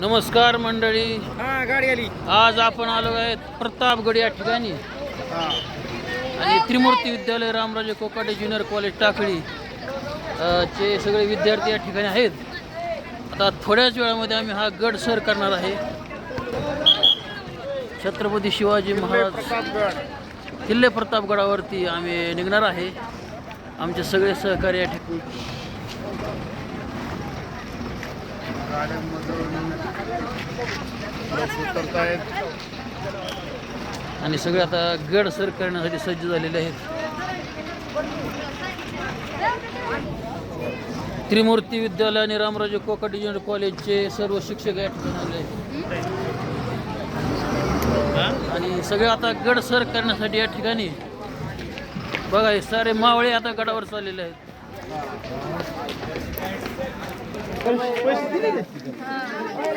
नमस्कार मंडळी. हा गाडी आली. आज आपण आलो आहेत प्रतापगड या ठिकाणी. आणि त्रिमूर्ती विद्यालय रामराजे कोकाटे ज्युनियर कॉलेज टाकळी चे सगळे विद्यार्थी या ठिकाणी आहेत. आता थोड्याच वेळामध्ये आम्ही हा गड सर करणार आहे. छत्रपती शिवाजी महाराज किल्ले प्रतापगडावरती आम्ही निघणार आहे. आमचे सगळे सहकारी या ठिकाणी गाड्यांमधून लोक आणि सगळे आता गड सर करण्यासाठी सज्ज झालेले आहेत. त्रिमूर्ती विद्यालय आणि रामराजे कोकाटे ज्युनियर कॉलेजचे सर्व शिक्षक या ठिकाणी आले आहेत. आणि सगळे आता गड सर करण्यासाठी या ठिकाणी. बघा हे सारे मावळे आता गडावर चाललेले आहेत.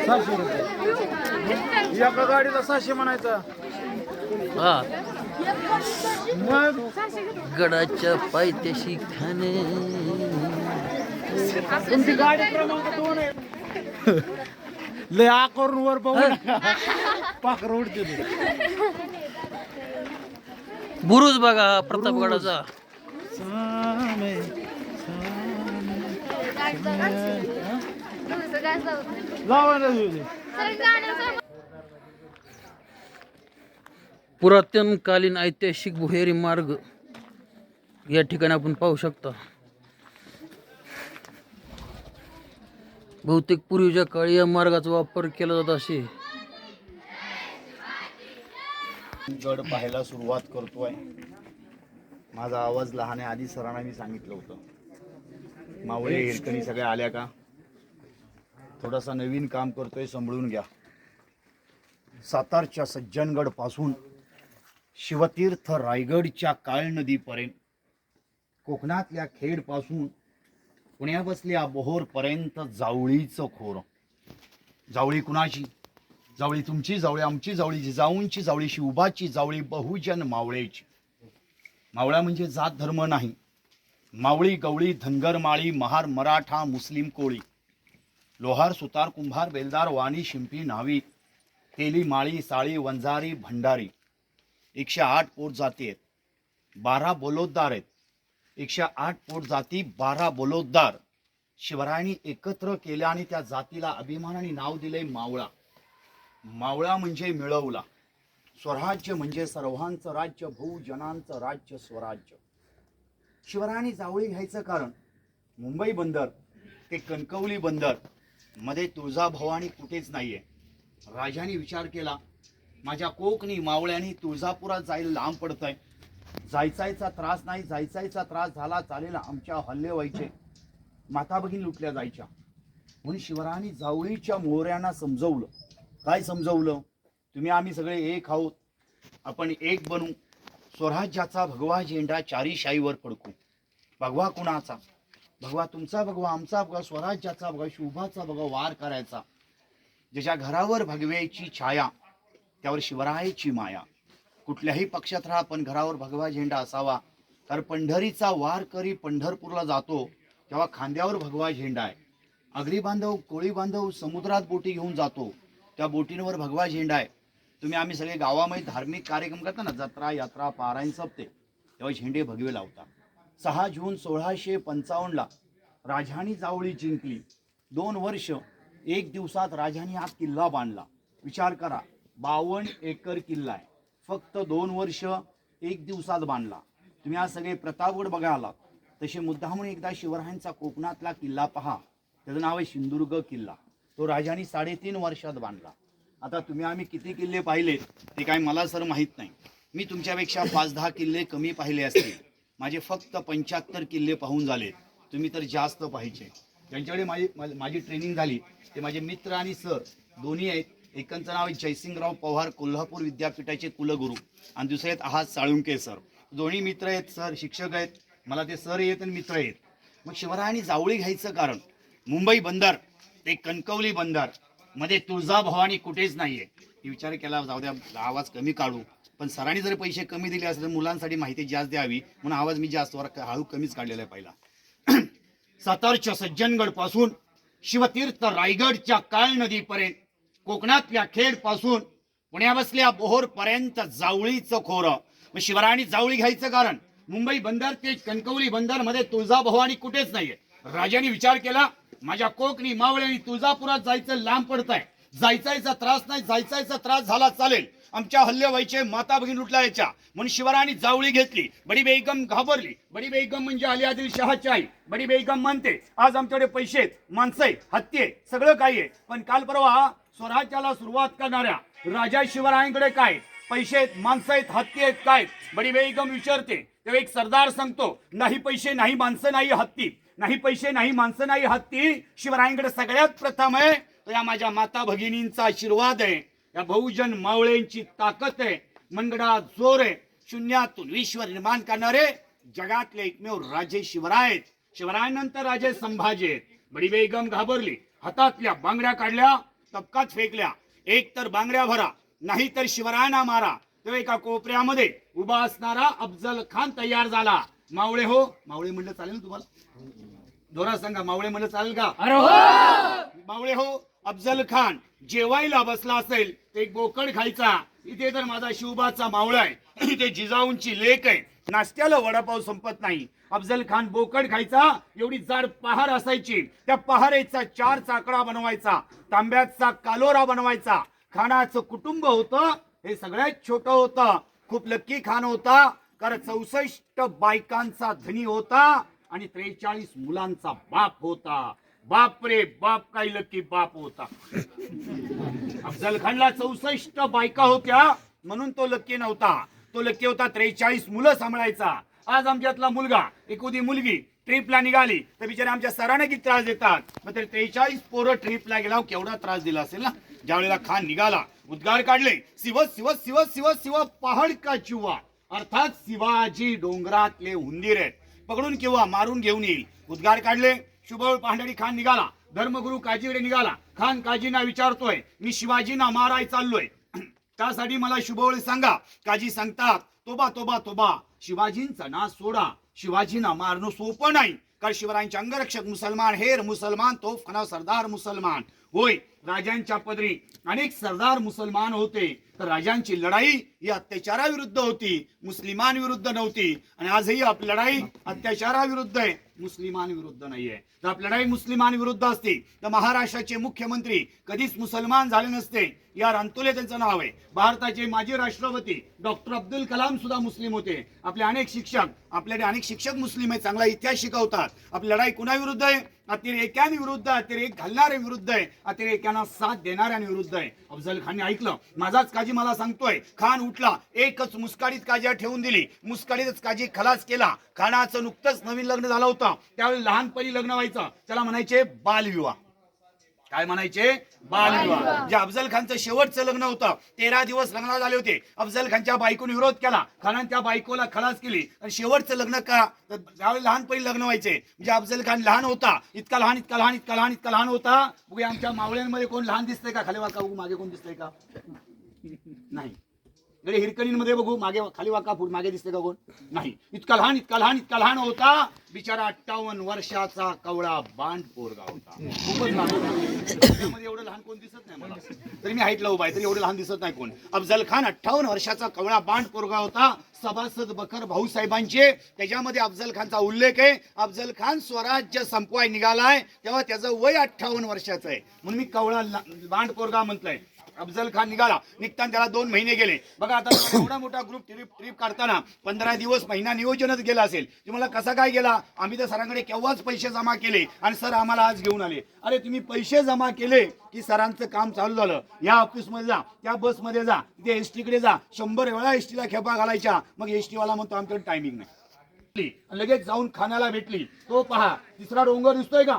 सहाशे रुपये. एका गाडीला सहाशे म्हणायचा. हा मग गडाच्या पायथ्याशी खाणे. तुमची गाडी क्रमांक दोन आहे. लय आ करून वर बघू पाखर उडते. बुरुज बघा प्रतापगडाचा. सामे, तुझे. पुरातनकालीन ऐतिहासिक भुहेरी मार्ग या ठिकाणी आपण पाहू शकता. बहुतेक पूर्वीच्या काळी या मार्गाचा वापर केला जात असे. गड पाहायला सुरुवात करतोय. माझा आवाज लहान आहे आधी सरांना मी सांगितलं होतं. मावळे हिरकणी सगळ्या आल्या का? थोडासा नवीन काम करतोय सांभाळून घ्या. सातारच्या सज्जनगडपासून शिवतीर्थ रायगडच्या काळ नदीपर्यंत कोकणातल्या खेडपासून पासून बोहोरपर्यंत जावळीचं खोर. जावळी कुणाची? जावळी तुमची जावळी आमची जावळी जिजाऊंची जावळी शिवबाची जावळी बहुजन मावळेची. मावळा म्हणजे जात धर्म नाही. मावळी गवळी धनगरमाळी महार मराठा मुस्लिम कोळी. लोहार सुतार कुंभार बेलदार वाणी शिंपी नावी तेली माळी साळी वंजारी भंडारी. एकशे आठ पोट जाती आहेत. बारा बोलोद्दार आहेत. एकशे आठ पोट जाती बारा बोलोद्दार. शिवरायांनी एकत्र केल्या आणि त्या जातीला अभिमानाने नाव दिले मावळा. मावळा म्हणजे मिळवला. स्वराज्य म्हणजे सर्वांचं राज्य बहुजनांचं राज्य स्वराज्य. शिवरायांनी जावळी घ्यायचं कारण मुंबई बंदर ते कणकवली बंदर मध्ये तुळजाभवानी कुठेच नाहीये. राजाने विचार केला माझ्या कोकणी मावळ्यांनी तुळजापुरात जायला लांब पडतंय. जायचायचा त्रास नाही जायचायचा त्रास झाला चालेल आमच्या हल्ले व्हायचे. माता भगिनी लुटल्या जायच्या. म्हणून शिवरायांनी जावळीच्या मोहऱ्यांना समजवलं. काय समजवलं? तुम्ही आम्ही सगळे एक आहोत. आपण एक बनू. स्वराज्याचा भगवा झेंडा चारी शाईवर फडकू. भगवा कुणाचा? भगवा तुमचा भगवा आमचा भगवा स्वराज्याचा भगवा शुभाचा भगवा वार करायचा. ज्याच्या घरावर भगव्याची छाया त्यावर शिवरायाची माया. कुठल्याही पक्षात राहा पण घरावर भगवा झेंडा असावा. कारण पंढरीचा वार करी पंढरपूरला जातो तेव्हा खांद्यावर भगवा झेंडा आहे. आगरी बांधव कोळी बांधव समुद्रात बोटी घेऊन जातो. त्या बोटींवर भगवा झेंडा आहे. तुम्ही आम्ही सगळे गावामध्ये धार्मिक कार्यक्रम करता ना जत्रा यात्रा पारायण सप्ते तेव्हा झेंडे भगवे लावता. सहा जून सोळाशे पंचावन्नला राजधानी जावळी जिंकली. दोन वर्ष एक दिवसात राजाने हा किल्ला बांधला. विचार करा बावन्न एकर किल्ला आहे. फक्त दोन वर्ष एक दिवसात बांधला. तुम्ही आज सगळे प्रतापगड बघा आलात. तसे मुद्दामून एकदा शिवरायांचा कोकणातला किल्ला पहा. त्याचं नाव आहे सिंधुदुर्ग किल्ला. तो राजाने साडेतीन वर्षात बांधला. आता तुम्ही आम्ही किती किल्ले पाहिले ते काय मला सर माहीत नाही. मी तुमच्यापेक्षा पाच दहा किल्ले कमी पाहिले असतील. माझे फक्त पंच्याहत्तर किल्ले पाहून झाले. तुम्ही तर जास्त पाहिजे ज्यांच्याकडे माझी माझी- ट्रेनिंग झाली ते माझे मित्र आणि सर दोन्ही आहेत. एकांचं नाव आहे जयसिंगराव पवार कोल्हापूर विद्यापीठाचे कुलगुरू. आणि दुसरे आहेत आहात साळुंके सर दोन्ही मित्र आहेत सर शिक्षक आहेत. मला ते सर आहेत आणि मित्र आहेत. मग शिवरायांनी जावळी घ्यायचं कारण मुंबई बंदर ते कणकवली बंदरमध्ये तुळजाभवानी कुठेच नाहीये. मी विचार केला जाऊ द्या आवाज कमी काढू. पण सरांनी जर पैसे कमी दिले असले तर मुलांसाठी माहिती जास्त द्यावी म्हणून आवाज मी जास्त वर हळू कमीच काढलेला आहे पहिला. सातारच्या सज्जनगडपासून शिवतीर्थ रायगडच्या काळ नदीपर्यंत कोकणातल्या खेडपासून पुण्या बसल्या बोहोर पर्यंत जावळीचं खोरं. मग शिवरायांनी जावळी घ्यायचं कारण मुंबई बंदर ते कणकवली बंदरमध्ये तुळजाभवानी कुठेच नाहीये. राजाने विचार केला माझ्या कोकणी मावळ्यांनी तुळजापुरात जायचं लांब पडत आहे जायचायचा त्रास नाही जायचायचा त्रास झाला चालेल. आमच्या हल्ले व्हायचे माता भगिनी लुटल्या यायच्या म्हणून शिवरायांनी जावळी घेतली. बडी बेगम घाबरली. बडी बेगम म्हणजे आली आदिल शहाची आई बडी बेगम म्हणते आज आमच्याकडे पैसे आहेत माणसं आहेत हत्ती आहे सगळं काही आहे. पण काल परवा स्वराज्याला सुरुवात करणाऱ्या राजा शिवरायांकडे काय? पैसे आहेत माणसं आहेत हत्ती आहेत काय बडी बेगम विचारते. तेव्हा एक सरदार सांगतो नाही पैसे नाही माणसं नाही हत्ती. नाही पैसे नाही माणसं नाही हत्ती. शिवरायांकडे सगळ्यात प्रथम आहे तो या माझ्या माता भगिनींचा आशीर्वाद आहे. या बहुजन मावळ्यांची ताकद आहे मनगडा जोर आहे शून्यातून विश्व निर्माण करणारे जगातले एकमेव राजे शिवराय शिवरायांनंतर राजे संभाजी आहेत. बडी बेगम घाबरली हातातल्या बांगड्या काढल्या तबकात फेकल्या. एक तर बांगड्या भरा नाही तर शिवरायांना मारा. तेव्हा एका कोपऱ्यामध्ये उभा असणारा अफजल खान तयार झाला. मावळे हो मावळे म्हणलं चालेल ना तुम्हाला? जोरात सांगा मावळे म्हणलं चालेल का? अरे हो! मावळे हो अफजल खान जेवायला बसला असेल ते एक बोकड खायचा. इथे तर माझा शिवबाचा मावळा आहे. इथे जिजाऊंची लेक आहे. नाश्त्याला वडापाव संपत नाही. अफजल खान बोकड खायचा एवढी जाड पहार असायची. त्या पहारेचा चार चाकडा बनवायचा तांब्याचा कालोरा बनवायचा. खानाचं कुटुंब होतं हे सगळ्यात छोटं होतं. खूप लक्की खान होता कारण चौसष्ट बायकांचा धनी होता आणि त्रेचाळीस मुलांचा बाप होता. बाप रे बाप काही लकी बाप होता. अफजल खानला चौसष्ट बायका होत्या म्हणून तो लक्की नव्हता. तो लक्की होता त्रेचाळीस मुलं सांभाळायचा. आज आमच्यातला मुलगा एकुदी मुलगी ट्रिपला निघाली तर बिचारे आमच्या सरांना किती त्रास देतात? मग ते त्रेचाळीस पोरं ट्रिपला गेला केवढा त्रास दिला असेल ना? ज्यावेळेला खान निघाला उद्गार काढले शिव शिव शिव शिव शिव पहाड का चिवा? अर्थात शिवाजी डोंगरातले हुंदीर आहेत. पकडून किंवा मारून घेऊन येईल. उद्गार काढले शुभळ पांढरी खान निघाला. धर्मगुरु काजीकडे निघाला. खान काजींना विचारतोय मी शिवाजींना माराय चाललोय. त्यासाठी मला शुभवळ सांगा. काजी सांगतात तोबा तोबा तोबा शिवाजींचा नाश सोडा. शिवाजींना मारणं सोपं नाही. कारण शिवरायांचे अंगरक्षक मुसलमान हेर मुसलमान तोफखाना सरदार मुसलमान. होय राजांच्या पदरी. अनेक सरदार मुसलमान होते. तर राजांची लढाई ही अत्याचाराविरुद्ध होती. मुस्लिमांविरुद्ध नव्हती. आणि आजही आपली लढाई अत्याचाराविरुद्ध आहे. मुस्लिमांविरुद्ध नाहीये. तर आपली लढाई मुस्लिमांविरुद्ध असती. तर महाराष्ट्राचे मुख्यमंत्री कधीच मुसलमान झाले नसते. या रांतुले त्यांचं नाव आहे. भारताचे माजी राष्ट्रपती डॉक्टर अब्दुल कलाम सुद्धा मुस्लिम होते. आपले अनेक शिक्षक आपल्याकडे अनेक शिक्षक मुस्लिम आहेत. चांगला इतिहास शिकवतात. आपली लढाई कुणाविरुद्ध आहे? अतिरेक्यांविरुद्ध अतिरेक घालणाऱ्या विरुद्ध आहे. अतिरेक्यांना साथ देणाऱ्यांविरुद्ध आहे. अफजल खानने ऐकलं. माझाच काजी मला सांगतोय खान उठला. एकच मुस्काडीत काजी ठेवून दिली. मुस्काडीतच काजी खलास केला. खानाचं नुकतंच नवीन लग्न झालं होतं. त्यावेळी लहानपणी लग्न व्हायचं. त्याला म्हणायचे बालविवाह. काय म्हणायचे? बालविवाह. जे अफजल खानचं शेवटचं लग्न होतं तेरा दिवस लग्न झाले होते. अफजल खानच्या बायकोने विरोध केला. खानान त्या बायकोला खलास केली. आणि शेवटचं लग्न का? ज्यावेळी लहानपणी लग्न व्हायचे म्हणजे अफजल खान लहान होता इतका लहान इतका लहान इतका लहान इतका लहान होता. आमच्या मावळ्यांमध्ये कोण लहान दिसतंय का? खाली वाका मागे कोण दिसतंय का? नाही. इकडे हिरकणींमध्ये बघू मागे खाली वाका पुढे मागे दिसते का कोण? नाही. इतका लहान इतका लहान इतका लहान होता. बिचारा अठ्ठावन्न वर्षाचा कवळा बांड पोरगा होता. खूपच लहान होता. एवढं लहान कोण दिसत नाही मला. तरी मी हाईटला उभा आहे तरी एवढं लहान दिसत नाही कोण. अफजल खान अठ्ठावन्न वर्षाचा कवळा बांड पोरगा होता. सभासद बकर भाऊसाहेबांचे त्याच्यामध्ये अफजल खानचा उल्लेख आहे. अफजल खान स्वराज्य संपवाय निघालाय. तेव्हा त्याचं वय अठ्ठावन्न वर्षाचं आहे. म्हणून मी कवळा बांड पोरगा म्हटलंय. अफजल खान निघाला. निघताना त्याला दोन महिने गेले. बघा आता एवढा मोठा ग्रुप ट्रिप ट्रिप काढताना पंधरा दिवस महिना नियोजनच गेला असेल. तुम्हाला कसा काय गेला? आम्ही तर सरांकडे केव्हाच पैसे जमा केले आणि सर आम्हाला आज घेऊन आले. अरे तुम्ही पैसे जमा केले की सरांचं काम चालू झालं. या ऑफिसमध्ये जा त्या बसमध्ये जा तिथे एस टीकडे जा. शंभर वेळा एस टीला खेपा घालायच्या. मग एस वाला म्हणतो आमच्याकडे टायमिंग नाही. लगेच जाऊन खानाला भेटली. तो पहा तिसरा डोंगर दिसतोय का?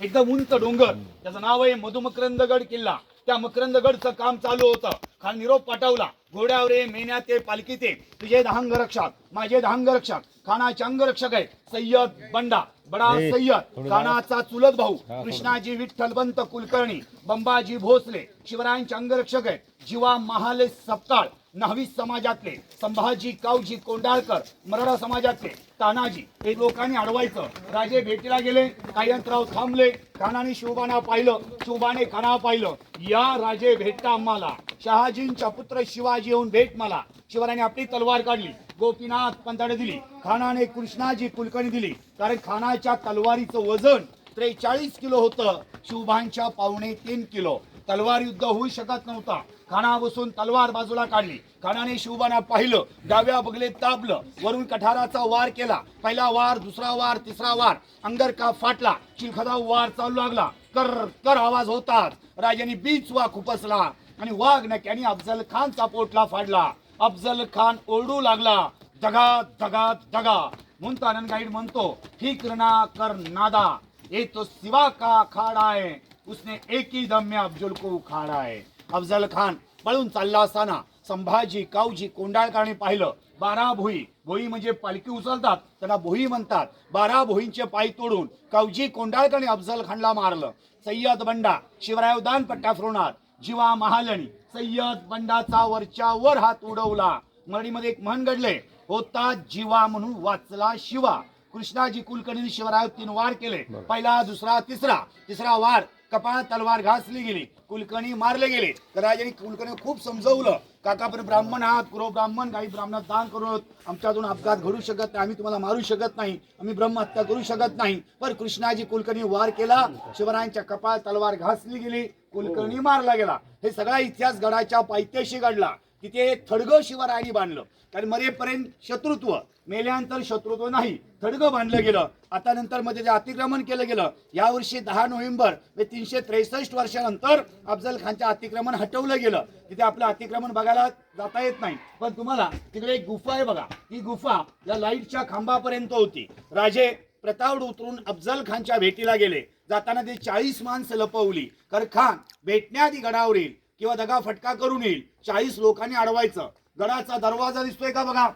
एकदम उंच डोंगर. त्याचं नाव आहे मधुमकरंदगड किल्ला. त्या मकरंदगडचं काम चालू होतं. खान निरोप पाठवला. घोड्यावर ये मेन्यात ते पालखीत ये तुझे दहांग रक्षक माझे दहांग रक्षक खानाचे अंगरक्षक आहे सय्यद बंडा. बडा सय्यद. खानाचा चुलत भाऊ. कृष्णाजी विठ्ठलबंत कुलकर्णी. बंबाजी भोसले. शिवरायांचे अंगरक्षक आहे जीवा महाले सपकाळ. न्हावी समाजातले संभाजी कावजी कोंडाळकर मराठा समाजातले तानाजी हे लोकांनी अडवायचं. राजे भेटीला गेले काही अंतराव थांबले खानाने शिवबाना पाहिलं शिवबाने खाना पाहिलं. या राजे भेटता आम्हाला. शहाजींचा पुत्र शिवाजी येऊन भेट मला. शिवरायाने आपली तलवार काढली. गोपीनाथ पंताने दिली. खानाने कृष्णाजी कुलकर्णी दिली. कारण खानाच्या तलवारीचं वजन त्रेचाळीस किलो होतं. शिवबांच्या पावणे तीन किलो. तलवार युद्ध होऊ शकत नव्हता. खाना बसून तलवार बाजूला काढली. खानाने शिवबाना पाहिलं डाव्या बगले ताबलं वरून कठाराचा वार केला. पहिला वार दुसरा वार तिसरा वार. अंगर का फाटला चिलखदा वार चालू लागला. कर कर आवाज होतात राजाने बीच वा खुपसला आणि वाघ नक्याने अफजल खानचा पोटला फाडला. अफजल खान ओरडू लागला दगा दगा दगा. म्हणतो आनंद गाईड म्हणतो ठीक ना कर नादा. ये तो सिवा का अखाड़ा है उसने एक ही दम में अफजल को उखाड़ा है अफजल खान पळून चालला असताना संभाजी कावजी कोंडाळकरांनी पाहिलं बारा भोई भोई म्हणजे पालखी उचलतात त्यांना भोई म्हणतात. बारा भोईंचे पाय तोडून कावजी कोंडाळकरांनी अफजल खानला मारलं. सय्यद बंडा शिवराय दान पट्टा फिरवणार जीवा महालणी सय्यद बंडाचा वरच्या वर हात उडवला. मराठीमध्ये एक म्हण घडले होता जीवा म्हणून वाचला शिवा. कृष्णाजी कुलकर्णी शिवराय तीन वार केले. पहिला दुसरा तिसरा. तिसरा वार कपाळात तलवार घासली गेली कुलकर्णी मारले गेले. तर राजाने कुलकर्णी खूप समजवलं काका पण ब्राह्मण आहात कुरो ब्राह्मण काही ब्राह्मणात दान करून आमच्यातून अपघात घडू शकत नाही आम्ही तुम्हाला मारू शकत नाही आम्ही ब्रह्महत्या करू शकत नाही. पण कृष्णाजी कुलकर्णी वार केला शिवरायांच्या कपाळ तलवार घासली गेली कुलकर्णी मारला गेला. हे सगळा इतिहास गडाच्या पायथ्याशी घडला. तिथे थडगं शिवरायांनी बांधलं. कारण मरेपर्यंत शत्रुत्व मेल्यानंतर शत्रुत्व नाही. थडगं बांधलं गेलं. आता नंतर मध्ये जे अतिक्रमण केलं गेलं यावर्षी दहा नोव्हेंबर म्हणजे तीनशे त्रेसष्ट वर्षानंतर अफजल खानचं अतिक्रमण हटवलं गेलं. तिथे आपलं अतिक्रमण बघायला जाता येत नाही. पण तुम्हाला तिकडे एक गुफा आहे बघा. ही गुफा या लाईटच्या खांबापर्यंत होती. राजे प्रतावड उतरून अफजल खानच्या भेटीला गेले. जाताना ते चाळीस माणसं लपवली. कारण खान भेटण्याआधी गडावरील किंवा दगा फटका करून येईल. चाळीस लोकांनी अडवायचं. गडाचा दरवाजा दिसतोय का बघा?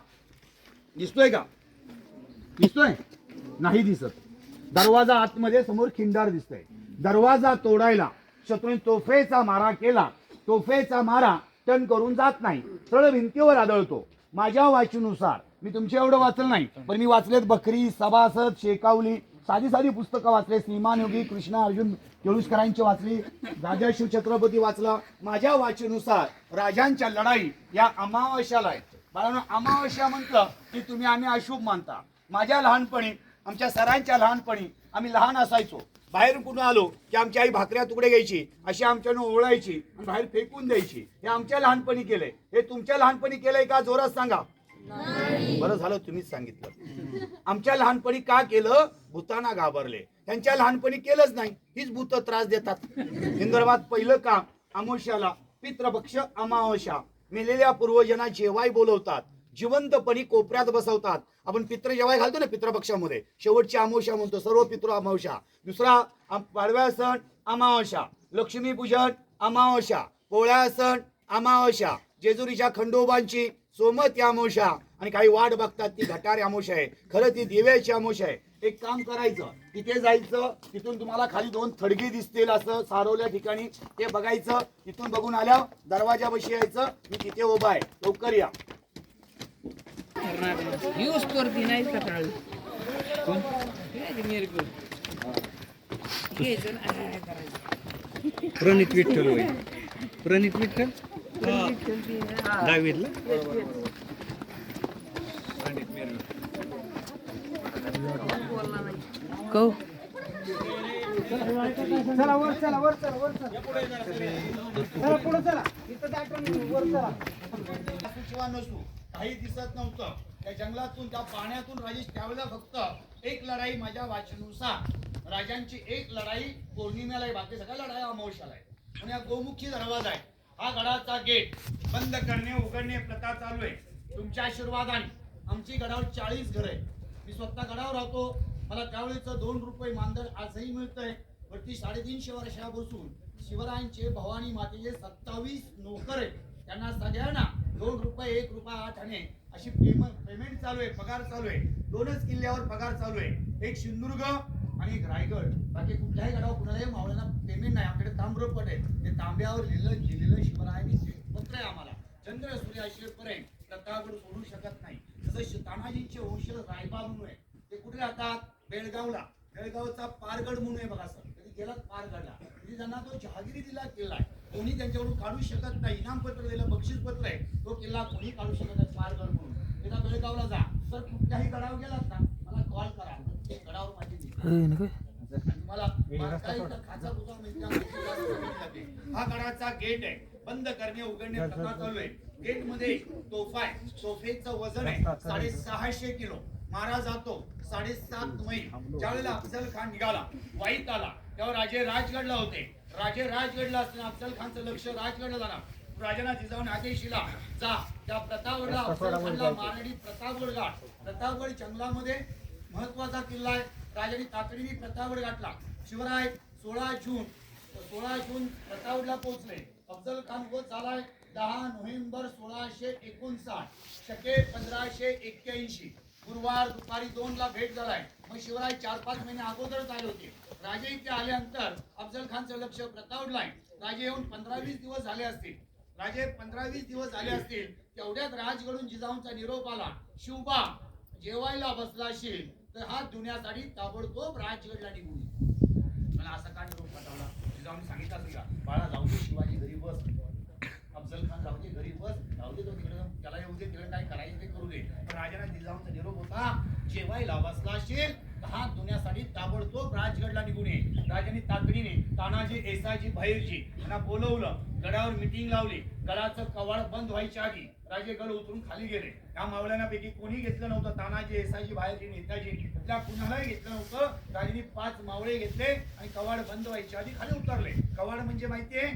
दिसतोय का? दिसतोय? नाही दिसत. दरवाजा आतमध्ये समोर खिंडार दिसतोय. दरवाजा तोडायला शत्रूने तोफेचा मारा केला. तोफेचा मारा टन करून जात नाही. सरळ भिंतीवर आदळतो. माझ्या वाचीनुसार मी तुमच्या एवढं वाचलं नाही पण मी वाचलेत बकरी सभासद शेकावली साधी साधी पुस्तकं वाचले. श्रीमान योगी कृष्णा अर्जुन केळुसकरांची वाचली. राजा शिव छत्रपती वाचला. माझ्या वाचेनुसार राजांच्या लढाई या अमावस्याला आहेत. बाळांनो अमावस्या म्हटलं की तुम्ही आम्ही अशुभ मानता. माझ्या लहानपणी आमच्या सरांच्या लहानपणी आम्ही लहान असायचो. बाहेर कुठून आलो की आमची आई भाकऱ्या तुकडे घ्यायची अशी आमच्यानं ओळायची आणि बाहेर फेकून द्यायची. हे आमच्या लहानपणी केलंय. हे तुमच्या लहानपणी केलंय का? जोरात सांगा. बरं झालं तुम्हीच सांगितलं. आमच्या लहानपणी का केलं? भूताना घाबरले. त्यांच्या लहानपणी केलंच नाही. हीच भूत त्रास देतात. हिंदर्भात पहिलं काम अमावश्याला पितृपक्ष अमावस्या. मेलेल्या पूर्वजना जेवाय बोलवतात. जिवंतपणी कोपऱ्यात बसवतात. आपण पित्र जेवाय घालतो ना पितृपक्षामध्ये. शेवटची अमावस्या म्हणतो. सर्व पितृ अमावस्या. दुसरा पाडव्या सण अमावस्या. लक्ष्मीपूजन अमावस्या. पोळ्या सण अमावस्या. जेजुरीच्या खंडोबांची सोमती अमावस्या आणि काही वाट बघतात ती घटारी अमावस्या आहे. खरं ती दिव्याची अमावस्या आहे. एक काम करायचं. तिथे जायचं. तिथून तुम्हाला खाली दोन थडगे दिसतील असं सारवल्या ठिकाणी. ते बघायचं. तिथून बघून आल्या दरवाजा बशी यायचं. मी तिथे उभा आहे. लवकर या. यूज करते नाही सकाळी. काय करायचं. प्रणित विठ्ठल? नसू काही दिसत नव्हतं. त्या जंगलातून त्या पाण्यातून राजेश त्यावेळेला फक्त एक लढाई माझ्या वाचनुसार. राजांची एक लढाई पौर्णिमेला बाकी सगळ्या लढाई अमावस्याला आहे. पण या गोमुखी दरवाजा आहे. हा गडाचा गेट बंद करणे उघडणे प्रथा चालू आहे. तुमच्या आशीर्वादाने आमची गडावर चाळीस घर आहे मी स्वतः गडावर राहतो. मला त्यावेळेचं दोन रुपये मानधन आजही मिळतंय. वरती साडेतीनशे वर्षापासून शिवरायांचे भवानी मातेचे सत्तावीस नोकर आहेत. त्यांना सगळ्यांना दोन रुपये एक रुपया आठ आणे अशी पेमेंट पेमेंट चालू आहे पगार चालू आहे. दोनच किल्ल्यावर पगार चालू आहे. एक सिंधुदुर्ग आणि एक रायगड. बाकी कुठल्याही गडावर कुणालाही मावळ्यांना पेमेंट नाही. आमच्याकडे ताम्रपट आहे ते तांब्यावर लिहिलं लिहिलेलं शिवरायांनी पत्र आहे आम्हाला. चंद्र सूर्याशेपर्यंत प्रतापगड सोडू शकत नाही. जसं तानाजींचे वंश रायबा म्हणून आहे. ते कुठे राहतात बेळगावला. बेळगावचा पारगड म्हणून आहे बघा सर. कधी गेलात पारगडला? म्हणजे त्यांना तो जहागिरी दिला किल्ला आहे. कोणी त्यांच्याकडून काढू शकत नाही. इनाम पत्र दिलं बक्षीस पत्र आहे. तो किल्ला कोणी काढू शकत नाही पारगड म्हणून. एकदा बेळगावला जा. तर कुठल्याही गडावर गेलात ना? मला कॉल करा. माझी मला. हा गडाचा गेट आहे. बंद करणे उघडणे प्रकार चालू आहे. गेटमध्ये तोफा आहे. तोफेचं वजन आहे. साडेसहाशे किलो. मारा जातो. साडेसात मैल. ज्यावेळेला अफजल खान निघाला वाईत आला तेव्हा राजे राजगडला होते. राजे राजगडला असताना अफजल खानचं लक्ष राजगडला जाणार. राजांना जिजाऊन आदेश दिला जा त्या प्रतापगडला अफजल खानला मारणी प्रतापगड गाठ प्रतापगड जंगलामध्ये महत्त्वाचा किल्ला आहे. राजाने तातडीने प्रतापगड गाठला. शिवराय सोळा जून सोळा जून प्रतापगडला पोहोचले. अफजल खान वध झालाय दहा नोव्हेंबर सोळाशे एकोणसाठ शके पंधराशे एक्क्याऐंशी. गुरुवार दुपारी दोन ला भेट झालाय. मग शिवराय चार पाच महिने अगोदरच आले होते. राजे इथे आल्यानंतर अफजल खानचं लक्ष प्रतापगडला आहे. राजे येऊन पंधरा वीस दिवस झाले असतील. राजे पंधरा वीस दिवस झाले असतील तेवढ्यात राजगडून जिजाऊंचा निरोप आला. शिवबा जेवायला बसला असेल तर हा धुण्यासाठी ताबडतोब राजगडला निघून ये. मला असा का निरोप पाठवला जिजाऊन सांगितलं असेल का? बाळा जाऊ दे शिवाजी घरी बस. अफजल खान जाऊ दे घरी बस. जाऊ दे तो तिकडे. त्याला येऊ दे तिकडे काय करायचं ते करू दे. पण राजाला जिजाऊंचा निरोप होता. जेवायला बसला असेल तर हात धुण्यासाठी ताबडतोब राजगडला निघून ये. राजाने तातडीने तानाजी एसाजी भैरजी यांना बोलवलं. गडावर मिटिंग लावली. गडाचं कवाड बंद व्हायच्या आधी. राजे गड उतरून खाली गेले. या मावळ्यांपैकी कोणी घेतलं नव्हतं. तानाजी एसाजी बाहेरजी नेताजी. त्या कुणालाही घेतलं नव्हतं. राजाने पाच मावळे घेतले आणि कवाड बंद व्हायच्या आधी खाली उतरले. कवाड म्हणजे माहितीये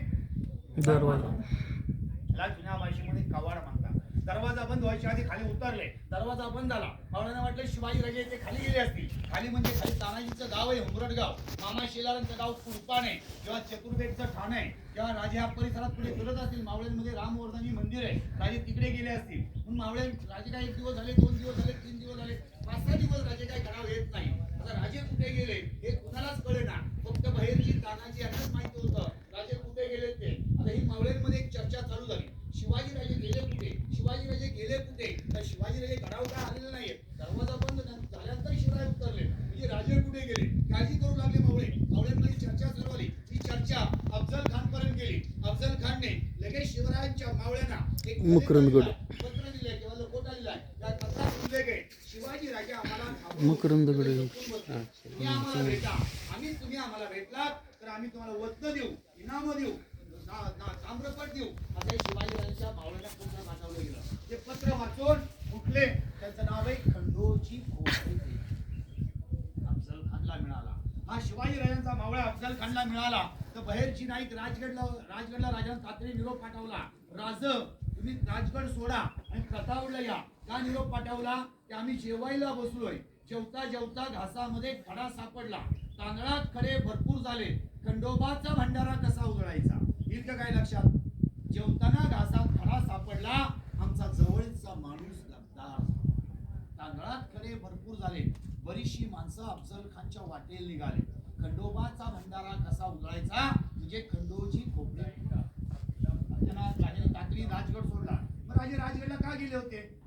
जुन्या भाषेमध्ये कवाड म्हणतात. दरवाजा बंद व्हायच्या आधी खाली उतरले. दरवाजा बंद झाला. मावळ्यांना वाटलं शिवाजी राजे ते खाली गेले असतील. खाली म्हणजे खाली तानाजीचं गाव आहे हुमरड गाव. मामा शेलारांचं गाव कुरपाण आहे किंवा चतुर्वेदचं ठाण आहे किंवा राजे हा परिसरात पुढे फिरत असतील मावळ्यांमध्ये रामवर्धनी मंदिर आहे राजे तिकडे गेले असतील. म्हणून मावळे राजे काय एक दिवस झाले दोन दिवस झाले तीन दिवस झाले पाच सहा दिवस राजे काय गडावर येत नाही. आता राजे कुठे गेले हे कुणालाच कळे ना फक्त बाहेरची तानाजी यांनाच माहिती होतं राजे कुठे गेले ते. आता ही मावळ्यांमध्ये एक चर्चा चालू झाली. शिवाजी राजे गेले कुठे? शिवाजी राजे गेले कुठे? तर शिवाजी राजे गडावर काय आलेले नाहीये दरवाजा बंद झाला- झाल्यानंतर शिवराय उतरले. म्हणजे राजे कुठे गेले? काळजी करू लागले मावळे मावळ्यांमध्ये चर्चा चालू आली ही चर्चा अफजल खान पर्यंत गेली. अफजल खानने लगेच शिवरायांच्या मावळ्यांना एक मकरंदगड. पत्र दिले किंवा लकोटा दिलाय. त्या पत्रात उल्लेख आहे शिवाजी राजे आम्हाला. तुम्ही आम्हाला भेटा. आम्ही तुम्ही आम्हाला भेटलात. तर आम्ही तुम्हाला वत्न देऊ. इनाम देऊ. ताम्रपट देऊ. असं शिवाजीराजांच्या मावळ्यांना पत्र पाठवलं गेलं? ते पत्र वाचून उठले. त्यांचं नाव आहे खंडोजी अफजल खानला मिळाला. हा शिवाजीराजांचा मावळा अफजल खानला मिळाला. तर बहेरची नाईक राजगडला राजगडला राजांना तातडी निरोप पाठवला. राज तुम्ही राजगड सोडा आणि प्रतापगडला या. का निरोप पाठवला? की आम्ही जेवायला बसलोय. जेवता जेवता घासामध्ये खडा सापडला. तांदळात खडे भरपूर झाले. खंडोबाचा भंडारा कसा उजळायचा? येईल का काय लक्षात? जेवताना घासात खडा सापडला आमचा जवळचा माणूस गद्दार तांदळात खडे भरपूर झाले. बरीचशी माणसं अफजल खानच्या वाटेल निघाले. खंडोबाचा भंडारा कसा उजळायचा? म्हणजे खंडोजी खोपडे राजाने टाकली राजगड सोडला. मग राजे राजगडला का गेले होते?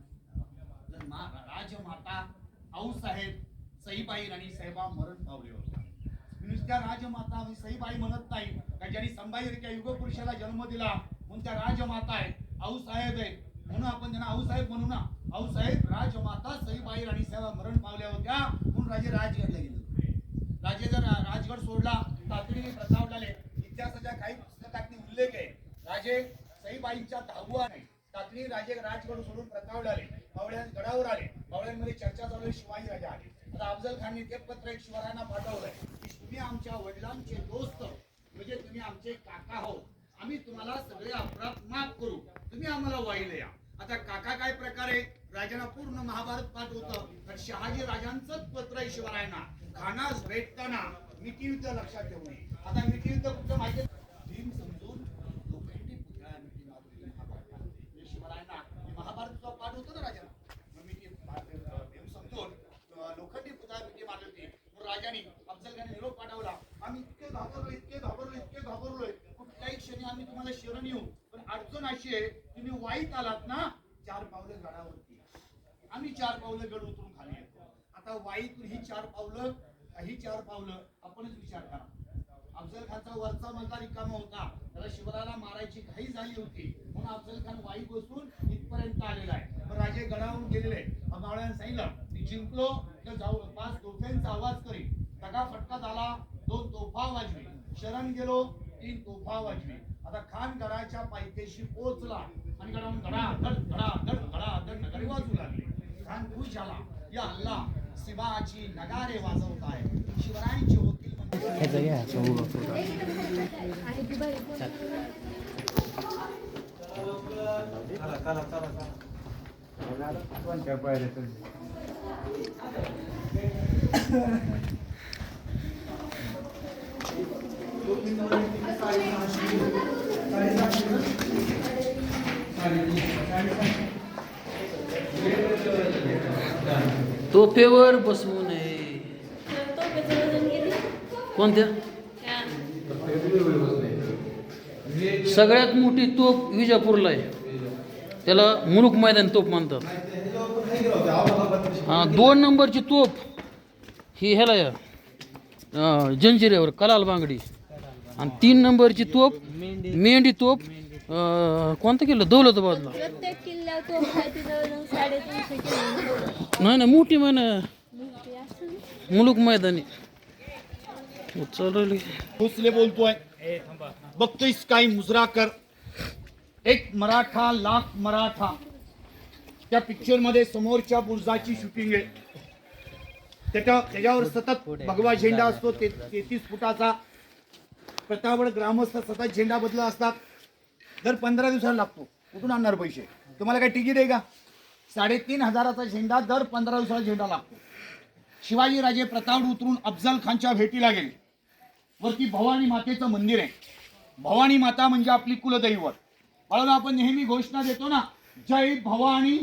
तर मा- साहेब आऊसाहेब सईबाई राणी साहेबा मरण पावले होते. त्या राजमाता मी सईबाई म्हणत नाही. का ज्यांनी संभाजीच्या युगपुरुषाला जन्म दिला म्हणून त्या राजमाता आहेत. आऊसाहेब आहेत. म्हणून आपण त्यांना आऊसाहेब म्हणू ना. आऊसाहेब राजमाता सईबाई राणी साहेब मरण पावल्या होत्या म्हणून राजे राजगडला गेले राजे जर राजगड सोडला तातडीने प्रस्ताव झाले इतिहासाच्या काही पुस्तकातनी उल्लेख आहे. राजे सईबाईंच्या दहावा नाही तातडीने राजे राजगड सोडून प्रताप आले मावळ्या गडावर आले. मावळ्यांमध्ये चर्चा चालू शिवाजी राजा आले. आता अफजल खानने ते पत्र एक शिवरायांना पाठवलंय. तुम्ही आमच्या वडिलांचे दोस्त म्हणजे तुम्ही आमचे काका हो. आम्ही तुम्हाला सगळे अपराध माफ करू. तुम्ही आम्हाला वाहिले या. आता काका काय प्रकारे राजांना पूर्ण महाभारत पाठ होतं तर शहाजी राजांचंच पत्र आहे शिवरायांना खानास भेटताना मिठी युद्ध लक्षात ठेवू नये. आता मिठी युद्ध कुठं माहिती आहे? भीम समजून लोखंडी पुतळा मिठी मारली महाभारतात म्हणजे शिवरायांना हे महाभारतचा पाठ होतं ना राजांना मग मिठी भीम समजून अं, लोखंडी पुतळा मिठी मारली होती मग राजाने निरोप पाठवला. आम्ही इतके घाबरलो इतके घाबरलो इतके घाबरलोय. कुठल्याही क्षणी आम्ही तुम्हाला शरण येऊ. पण अडचण अशी आहे तुम्ही वाईट आलात ना चार पावलं गडावरती आम्ही चार पावलं गड उतरून खाली येतो. आता वाईतून ही चार पावलं ही चार पावलं आपणच विचार करा. अफजल खानचा वरचा मजला रिकामा होता. त्याला शिवराला मारायची घाई झाली होती. म्हणून अफजल खान वाई बसून इथपर्यंत आलेला आहे. पण राजे गडावरून गेलेले मावळ्यानं सांगितलं मी जिंकलो तर जाऊ पाच तोफांचा आवाज करीन. फटका झाला दोन तोफा वाजवी. शरण गेलो तीन तोफा वाजवी. आता खान गडाच्या पायथ्याशी पोहोचला. आणि गडावून धडा धड धडा धड धडा धड नगारे वाजू लागले. खान खुश झाला. या अल्ला शिवाची नगारे वाजवताय शिवरायांचे वकील म्हणजे तोफेवर बसवू नये. कोणत्या? सगळ्यात मोठी तोफ विजापूरला आहे. त्याला मुलुक मैदान तोफ म्हणतात. हा दोन नंबरची तोफ ही ह्याला आहे, जंजिऱ्यावर कलाल बांगडी. आणि तीन नंबरची तोफ मेंढी अं, कोणतं केलं? दौलताबादला प्रत्येक किल्ल्यावर तोफ आहे ती जवळजवळ साडेतीनशे किलो नाही ना मोठी म्हण. मुलुक मैदानी. चालवली भोसले बोलतोय. बघतोयस काय मुजरा कर. एक मराठा लाख मराठा. त्या पिक्चरमध्ये समोरच्या बुर्जाची शूटिंग आहे. त्याच्या त्याच्यावर सतत भगवा झेंडा असतो ते तेहतीस फुटाचा. प्रतापगड ग्रामस्थ सतत झेंडा बदलत असतात. दर पंधरा दिवसाला लागतो. कुठून आणणार पैसे? तुम्हाला काय तिकीट आहे का? साडेतीन हजाराचा झेंडा दर पंधरा दिवसाला झेंडा लागतो. शिवाजी राजे प्रताप उतरून अफजल खानच्या भेटीला गेले. वरती भवानी मातेचं मंदिर आहे. भवानी माता म्हणजे आपली कुलदैवत. बाळाला आपण नेहमी घोषणा देतो ना जय भवानी.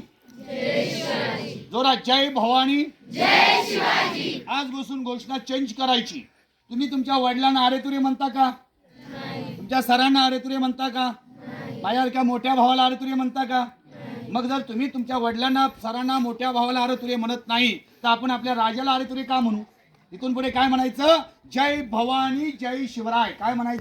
जोरात जय भवानी. आज बसून घोषणा चेंज करायची. तुम्ही तुमच्या वडिलांना अरेतुरे म्हणता का? तुमच्या सरांना अरेतुरे म्हणता का? माझ्यासारख्या मोठ्या भावाला अरेतुरे म्हणता का? मग जर तुम्ही तुमच्या वडिलांना सरांना मोठ्या भावाला अरेतुरे म्हणत नाही तर आपण आपल्या राजाला अरेतुरे का म्हणू? इथून पुढे काय म्हणायचं? जय भवानी जय शिवराय. काय म्हणायचं?